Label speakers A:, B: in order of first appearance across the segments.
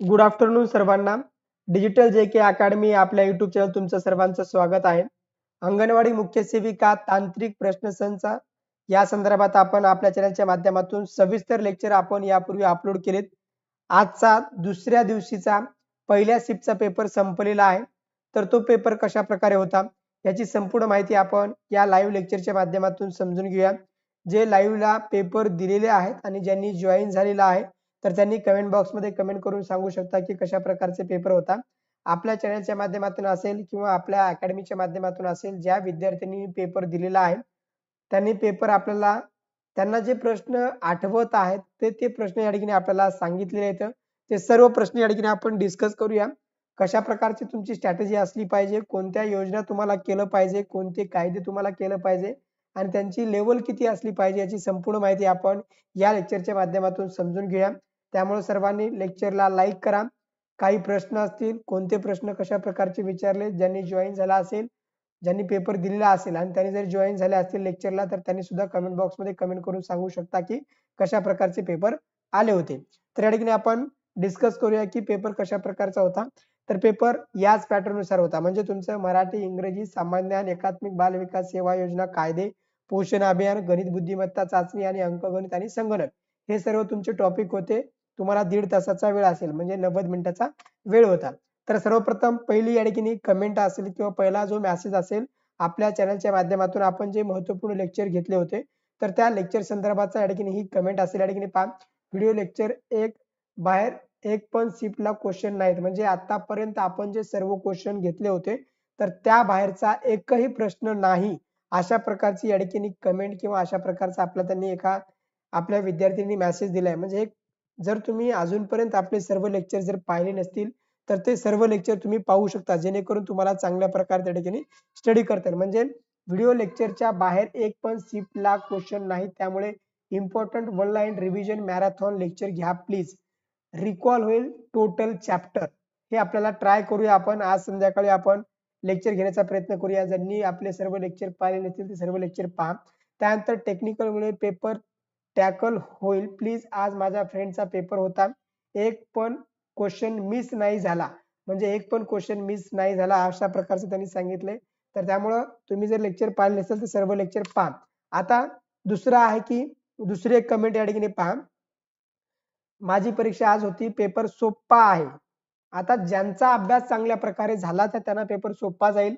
A: Good afternoon सर्वांना. Digital J K academy आपल्या YouTube channel तुमचं सर्वांचं स्वागत आहे. अंगणवाडी मुख्य सेविका तांत्रिक प्रश्नसंच या संदर्भात आपण आपल्या चॅनलच्या माध्यमातून सविस्तर लेक्चर आपण यापूर्वी अपलोड केलेत. आजचा दुसऱ्या दिवशीचा पहिल्या सिपचा पेपर संपलेला आहे. तर तो पेपर कशा प्रकारे होता? याची संपूर्ण माहिती आपण या लाईव्ह लेक्चरच्या माध्यमातून समजून घेऊया. जे लाईव्हला पेपर दिलेले आहेत आणि ज्यांनी जॉईन झालेला आहे. तर त्यांनी कमेंट बॉक्समध्ये कमेंट करून सांगू शकता की कशा प्रकारचे पेपर होता. आपल्या चॅनलच्या माध्यमातून असेल किंवा आपल्या अकॅडमीच्या माध्यमातून असेल ज्या विद्यार्थ्यांनी पेपर दिलेला आहे त्यांनी पेपर आपल्याला त्यांना जे प्रश्न आठवत आहेत ते ते प्रश्न या ठिकाणी आपल्याला सांगितलेले आहेत. ते सर्व प्रश्न या ठिकाणी आपण डिस्कस करूया. कशा प्रकारची तुमची स्ट्रॅटेजी असली पाहिजे कोणत्या योजना तुम्हाला केलं पाहिजे कोणते कायदे तुम्हाला केलं पाहिजे आणि त्यांची लेवल किती असली पाहिजे याची संपूर्ण माहिती आपण या लेक्चरच्या माध्यमातून समजून घेऊया. त्यामुळे सर्वांनी लेक्चरला लाईक करा. काही प्रश्न असतील कोणते प्रश्न कशा प्रकारचे विचारले ज्यांनी जॉईन झाला असेल ज्यांनी पेपर दिलेला असेल आणि त्यांनी जर जॉईन झाले असतील लेक्चरला तर त्यांनी सुद्धा कमेंट बॉक्समध्ये कमेंट करून सांगू शकता की कशा प्रकारचे पेपर आले होते. तर या ठिकाणी आपण डिस्कस करूया की पेपर कशा प्रकारचा होता. तर पेपर याच पॅटर्ननुसार होता. म्हणजे तुमचं मराठी इंग्रजी सामान्य ज्ञान एकात्मिक बालविकास सेवा योजना कायदे पोषण अभियान गणित बुद्धिमत्ता चाचणी आणि अंकगणित आणि संगणक हे सर्व तुमचे टॉपिक होते. तुम्हाला दीड तासाचा वेळ असेल म्हणजे नव्वद मिनिटाचा वेळ होता. तर सर्वप्रथम पहिली या कमेंट असेल किंवा पहिला जो मेसेज असेल आपल्या चॅनलच्या माध्यमातून आपण जे महत्त्वपूर्ण लेक्चर घेतले होते तर त्या लेक्चर संदर्भाचा या ही कमेंट असेल या पहा. व्हिडिओ लेक्चर एक बाहेर एक पण ला क्वेश्चन नाहीत. म्हणजे आतापर्यंत आपण जे सर्व क्वेश्चन घेतले होते तर त्या बाहेरचा एकही प्रश्न नाही. अशा प्रकारची या कमेंट किंवा अशा प्रकारचा आपला त्यांनी एका आपल्या विद्यार्थ्यांनी मेसेज दिलाय. म्हणजे एक जर तुम्ही अजूनपर्यंत आपले सर्व लेक्चर जर पाहिले नसतील तर ते सर्व लेक्चर तुम्ही पाहू शकता जेणेकरून तुम्हाला चांगल्या प्रकारे त्या ठिकाणी स्टडी करता येईल. म्हणजे व्हिडिओ लेक्चरच्या बाहेर एक पण ला क्वेश्चन नाही. त्यामुळे important one line revision marathon lecture घ्या प्लीज रिकॉल होईल टोटल चॅप्टर हे आपल्याला ट्राय करूया आपण. आज संध्याकाळी आपण लेक्चर घेण्याचा प्रयत्न करूया. ज्यांनी आपले सर्व लेक्चर पाहिले नसतील ते सर्व लेक्चर पहा. त्यानंतर टेक्निकल मुळे पेपर टॅकल होईल. प्लीज आज माझ्या फ्रेंडचा पेपर होता. एक पण क्वेश्चन मिस नाही झाला. म्हणजे एक पण क्वेश्चन मिस नाही झाला अशा प्रकारचे त्यांनी सांगितले. तर त्यामुळं तुम्ही जर लेक्चर पाहिले नसेल तर सर्व लेक्चर पहा. आता दुसरं आहे की दुसरी एक कमेंट या ठिकाणी पहा. माझी परीक्षा आज होती पेपर सोपा आहे. आता ज्यांचा अभ्यास चांगल्या प्रकारे झाला तर त्यांना पेपर सोपा जाईल.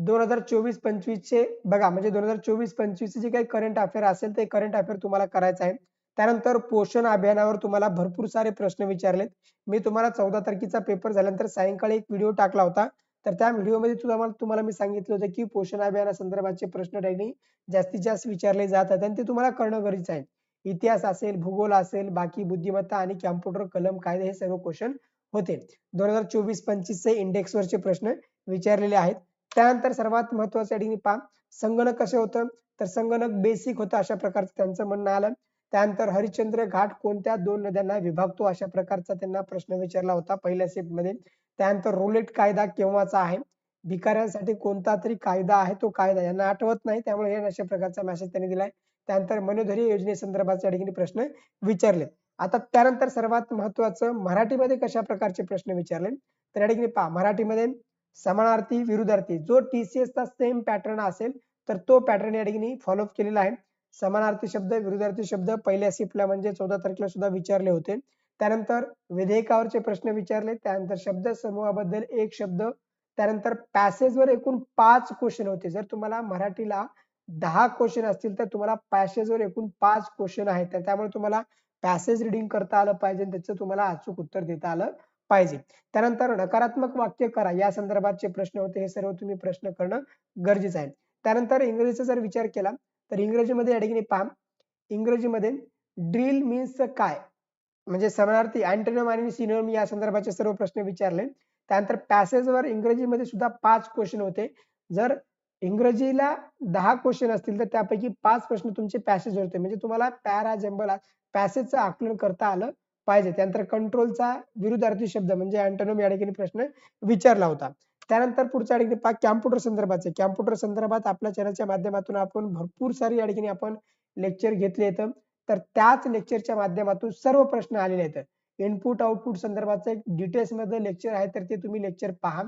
A: दोन हजार चोवीस पंचवीस चे बघा म्हणजे दोन हजार चोवीस पंचवीस जे काही करंट अफेअर असेल ते करंट अफेअर तुम्हाला करायचं आहे. त्यानंतर पोषण अभियानावर तुम्हाला भरपूर सारे प्रश्न विचारलेत. मी तुम्हाला चौदा तारखेचा पेपर झाल्यानंतर सायंकाळी एक व्हिडिओ टाकला होता. तर त्या व्हिडिओमध्ये तुम्हाला तुम्हाला मी सांगितलं होतं की पोषण अभियाना संदर्भाचे प्रश्न त्यांनी जास्तीत जास्त विचारले जातात आणि ते तुम्हाला करणं गरजेचं आहे. इतिहास असेल भूगोल असेल बाकी बुद्धिमत्ता आणि कॅम्प्युटर कलम कायदे हे सर्व क्वेश्चन होते. दोन हजार चोवीस पंचवीस चे इंडेक्स प्रश्न विचारलेले आहेत. त्यानंतर सर्वात महत्वाचं ठिकाणी पहा. संगणक कसे होतं? तर संगणक बेसिक होतं अशा प्रकारचं त्यांचं म्हणणं आलं. त्यानंतर हरिश्चंद्र घाट कोणत्या दोन नद्यांना विभागतो अशा प्रकारचा त्यांना प्रश्न विचारला होता पहिल्या मध्ये. त्यानंतर रोलेट कायदा केव्हाचा आहे? भिकाऱ्यांसाठी कोणता तरी कायदा आहे? तो कायदा यांना आठवत नाही. त्यामुळे हे अशा प्रकारचा मेसेज त्यांनी दिलाय. त्यानंतर मनोधरी योजनेसंदर्भाच्या ठिकाणी प्रश्न विचारले. आता त्यानंतर सर्वात महत्वाचं मराठीमध्ये कशा प्रकारचे प्रश्न विचारले? तर या ठिकाणी पहा. मराठीमध्ये समानार्थी विरुद्धार्थी. जो टी सी चा सेम पॅटर्न असेल तर तो पॅटर्न या ठिकाणी फॉलोअप केलेला आहे. समानार्थी शब्द विरुद्धार्थी शब्द पहिल्या सिपला म्हणजे चौदा तारखेला सुद्धा विचारले होते. त्यानंतर विधेयकावरचे प्रश्न विचारले. त्यानंतर शब्द समूहाबद्दल एक शब्द. त्यानंतर पॅसेज वर एकूण पाच क्वेश्चन होते. जर तुम्हाला मराठीला दहा क्वेश्चन असतील तर तुम्हाला पॅसेज वर एकूण पाच क्वेश्चन आहेत. तर त्यामुळे तुम्हाला पॅसेज रिडिंग करता आलं पाहिजे त्याचं तुम्हाला अचूक उत्तर देता आलं पाहिजे. त्यानंतर नकारात्मक वाक्य करा. या संदर्भातचे प्रश्न होते. हे सर्व तुम्ही प्रश्न करणं गरजेचं आहे. त्यानंतर इंग्रजीचा जर विचार केला तर इंग्रजीमध्ये या ठिकाणी पहा. इंग्रजीमध्ये ड्रिल मीन्स काय? म्हणजे समानार्थी अँटोनियम आणि सिनियम या संदर्भाचे सर्व प्रश्न विचारले. त्यानंतर पॅसेजवर इंग्रजीमध्ये सुद्धा पाच क्वेश्चन होते. जर इंग्रजीला दहा क्वेश्चन असतील तर त्यापैकी पाच प्रश्न तुमचे पॅसेज होते. म्हणजे तुम्हाला पॅरा जंबल पॅसेजचं आकलन करता आलं. पाहिजे. त्यानंतर कंट्रोलचा विरुद्धार्थी शब्द म्हणजे अँटोनोम या ठिकाणी प्रश्न विचारला होता. त्यानंतर पुढच्या ठिकाणी पहा कॅम्प्युटर संदर्भाचे. कॅम्प्युटर संदर्भात आपल्या चॅनलच्या माध्यमातून आपण भरपूर सारी या ठिकाणी आपण लेक्चर घेतले आहेत. तर त्याच लेक्चरच्या माध्यमातून सर्व प्रश्न आलेले आहेत. इनपुट आउटपुट संदर्भाचं एक डिटेल्समध्ये लेक्चर आहे तर ते तुम्ही लेक्चर पहा.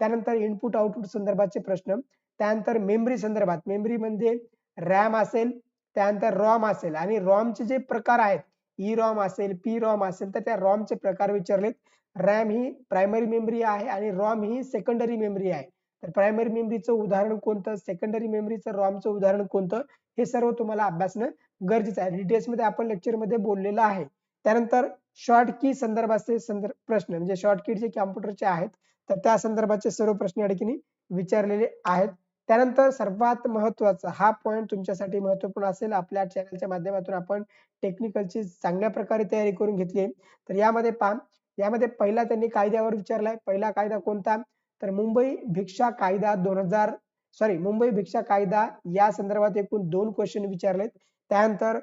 A: त्यानंतर इनपुट आउटपुट संदर्भाचे प्रश्न. त्यानंतर मेमरी संदर्भात. मेमरी म्हणजे रॅम असेल त्यानंतर रॉम असेल. आणि रॉमचे जे प्रकार आहेत E ई रॉम असेल पी रॉम असेल तर त्या रॉमचे प्रकार विचारलेत. रॅम ही प्रायमरी मेमरी आहे आणि रॉम ही सेकंडरी मेमरी आहे. तर प्रायमरी मेमरीचं उदाहरण कोणतं? सेकंडरी मेमरीचं रॉमचं उदाहरण कोणतं? हे सर्व तुम्हाला अभ्यासणं गरजेचं आहे. डिटेल्समध्ये आपण लेक्चरमध्ये बोललेलं आहे. त्यानंतर शॉर्ट की संदर्भाचे संदर्भ प्रश्न म्हणजे शॉर्ट की जे कॉम्प्युटरचे आहेत तर त्या संदर्भाचे सर्व प्रश्न या ठिकाणी विचारलेले आहेत. त्यानंतर सर्वात महत्त्वाचा हा पॉईंट तुमच्यासाठी महत्त्वपूर्ण असेल. आपल्या चॅनलच्या माध्यमातून आपण टेक्निकलची चांगल्या प्रकारे तयारी करून घेतली आहे. तर यामध्ये पहा यामध्ये पहिला त्यांनी कायद्यावर विचारलाय. पहिला कायदा कोणता? तर मुंबई भिक्षा कायदा दोन हजार सॉरी मुंबई भिक्षा कायदा या संदर्भात एकूण दोन क्वेश्चन विचारलेत. त्यानंतर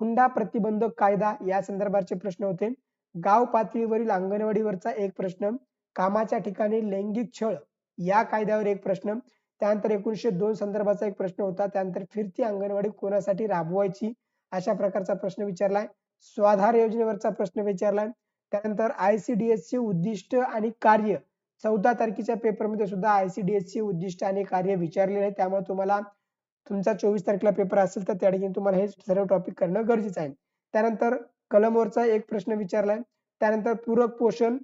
A: हुंडा प्रतिबंधक कायदा या संदर्भाचे प्रश्न होते. गाव पातळीवरील अंगणवाडीवरचा एक प्रश्न कामाच्या ठिकाणी लैंगिक छळ या कायद्यावर एक प्रश्न त्यानंतर एकोणीशे दोन संदर्भाचा एक प्रश्न होता. त्यानंतर फिरती अंगणवाडी कोणासाठी राबवायची? अशा प्रकारचा प्रश्न विचारलाय. स्वाधार योजनेवरचा प्रश्न विचारलाय. त्यानंतर आयसीडीएस चे उद्दिष्ट आणि कार्य. चौदा तारखेच्या पेपरमध्ये सुद्धा आयसीडीएस चे उद्दिष्ट आणि कार्य विचारले आहे. त्यामुळे तुम्हाला तुमचा चोवीस तारखेला पेपर असेल तर त्या ठिकाणी तुम्हाला हे सर्व टॉपिक करणं गरजेचं आहे. त्यानंतर कलमवरचा एक प्रश्न विचारलाय. त्यानंतर पूरक पोषण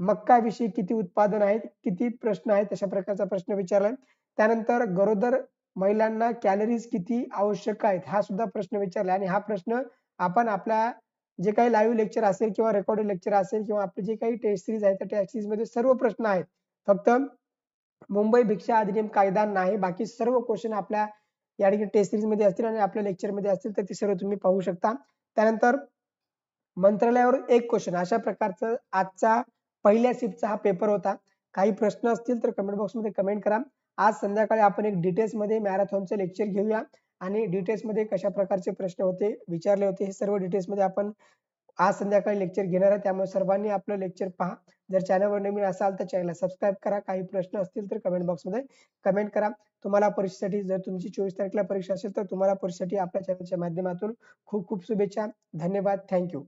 A: मक्काविषयी किती उत्पादन आहेत किती प्रश्न आहेत अशा प्रकारचा प्रश्न विचारलाय. त्यानंतर गरोदर महिलांना कॅलरीज किती आवश्यक आहेत हा सुद्धा प्रश्न विचारला आणि हा प्रश्न आपण आपल्या जे काही लाईव्ह लेक्चर असेल किंवा रेकॉर्डेड लेक्चर असेल किंवा आपले जे काही टेस्ट सिरीज आहेत त्या टेस्ट सिरीजमध्ये सर्व प्रश्न आहेत. फक्त मुंबई भिक्षा अधिनियम कायदा नाही बाकी सर्व क्वेश्चन आपल्या या ठिकाणी टेस्ट सिरीजमध्ये असतील आणि आपल्या लेक्चरमध्ये असतील तर ते सर्व तुम्ही पाहू शकता. त्यानंतर मंत्रालयावर एक क्वेश्चन अशा प्रकारचं आजचा पहिल्या शिफ्टचा हा पेपर होता. काही प्रश्न असतील तर कमेंट बॉक्समध्ये कमेंट करा. आज संध्याकाळी आपण एक डिटेल्समध्ये मॅरेथॉनचं लेक्चर घेऊया आणि डिटेल्समध्ये कशा प्रकारचे प्रश्न होते विचारले होते हे सर्व डिटेल्समध्ये आपण आज संध्याकाळी लेक्चर घेणार आहे. त्यामुळे सर्वांनी आपलं लेक्चर पहा. जर चॅनलवर नवीन असाल तर चॅनलला सबस्क्राईब करा. काही प्रश्न असतील तर कमेंट बॉक्समध्ये कमेंट करा. तुम्हाला परीक्षेसाठी जर तुमची चोवीस तारखेला परीक्षा असेल तर तुम्हाला परीक्षेसाठी आपल्या चॅनलच्या माध्यमातून खूप खूप शुभेच्छा. धन्यवाद. थँक्यू